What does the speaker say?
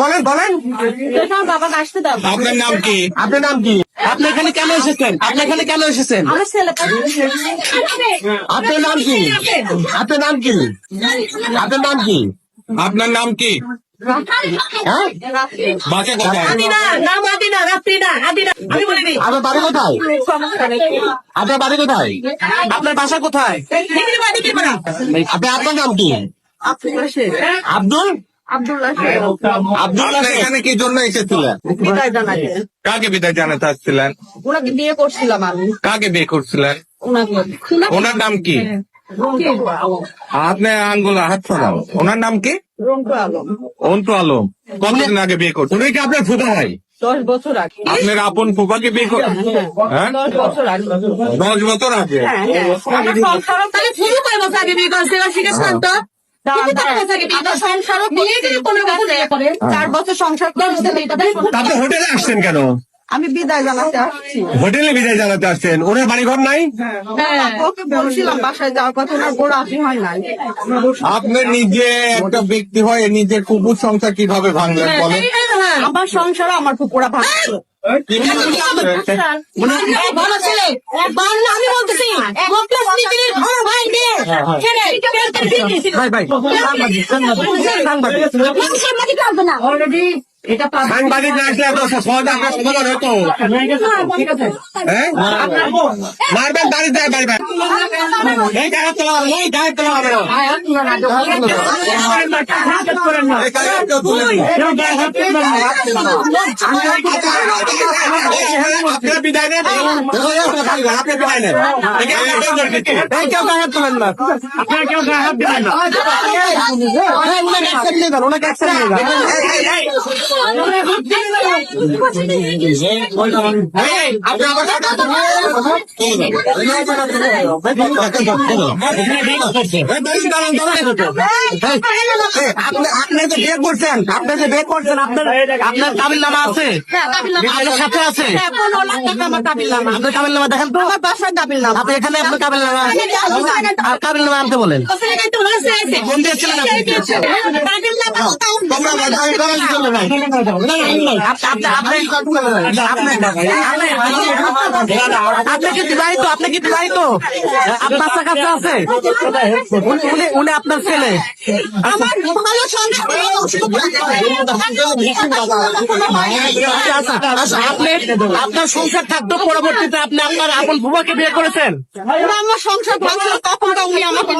বলেন বলেন। বাবাকে আসতে দাও। আপনার নাম কি? আপনার নাম কি? আপনি এখানে কেন এসেছেন? আপনি এখানে কেন এসেছেন? আপনার নাম কি? আপনার নাম কি? আপনার নাম কি? আপনার নাম কি? হ্যাঁ? কোথায়? আমি বলে দিই। আপনার বাড়ি কোথায়? আপনার বাড়ি কোথায়? আপনার বাসা কোথায়? আপনি আপনার নাম কি? আব্দুল আব্দুল্লাহ আব্দুল? এখানে কি জন্য এসেছিলেন? কাকে বিদায় জানাতে আসছিলেন? ওনাকে বিয়ে করছিলাম আমি। কাকে বিয়ে করছিলেন? ওনার নাম কি? আপনি আঙ্গুল হাত ছড়াও ওনার নাম কি? রন্টু আলম। অন্তু আলম। কতদিন আগে বিয়ে করছেন? উনি কি আপনার ফুটা ভাই? দশ বছর আগে। আপনার আপন ফুপাকে বিয়ে কর হ্যাঁ দশ বছর আগে। দশ বছর আগে? হ্যাঁ, হ্যাঁ। চার বছর সংসার হোটেলে আসছেন কেন? আমি বিদায় জানাতে আসছি। হোটেলে বিদায় জানাতে আসছেন। ওনার বাড়ি ঘর নাই? হ্যাঁ, বলছিলাম বাসায় যাওয়ার কথা ওনার আপনি হয় নাই। আপনি নিজে একটা ব্যক্তি হয়ে নিজের কুকুর সংসার কীভাবে ভাঙলেন বলেন? আমার সংসার আমার পুকুরা ভাঙছে ভালো ছেলে আমি বলতেছি ভাই ভাই সাংবাদিক না অলরেডি এটা পাবো সাংবাদিক না আসলে এত সহজ আপনার সমাধান হতো হ্যাঁ মারবেন বাড়ি যায় বাড়ি বাড়ি এই গায়ে তোলা হবে এই গায়ে তোলা হবে। আপনারা বিদায় নেন আপনি বিদায় নেন কেউ গায়ে তোলেন না আপনারা কেউ গায়ে হাত দিবেন না ওনাকে একসাথে নিয়ে যান ওনাকে একসাথে নিয়ে যান আপনি যে বিয়ে করছেন আপনি যে বিয়ে করছেন আপনার আপনার কাবিল নামা আছে আপনার সাথে আছে কাবিল নামা। দেখেন তো আমার বাসায় কাবিল নামা। আপনি এখানে আপনার কাবিল নামা কাবিল নামা আনতে বলেন তোমরা। আপনার ছেলে আপনার সংসার থাকতো পরবর্তীতে আপনি আপনার আপন বুবাকে বিয়ে করেছেন আমার সংসার ভাঙছিল তখন উনি আমাকে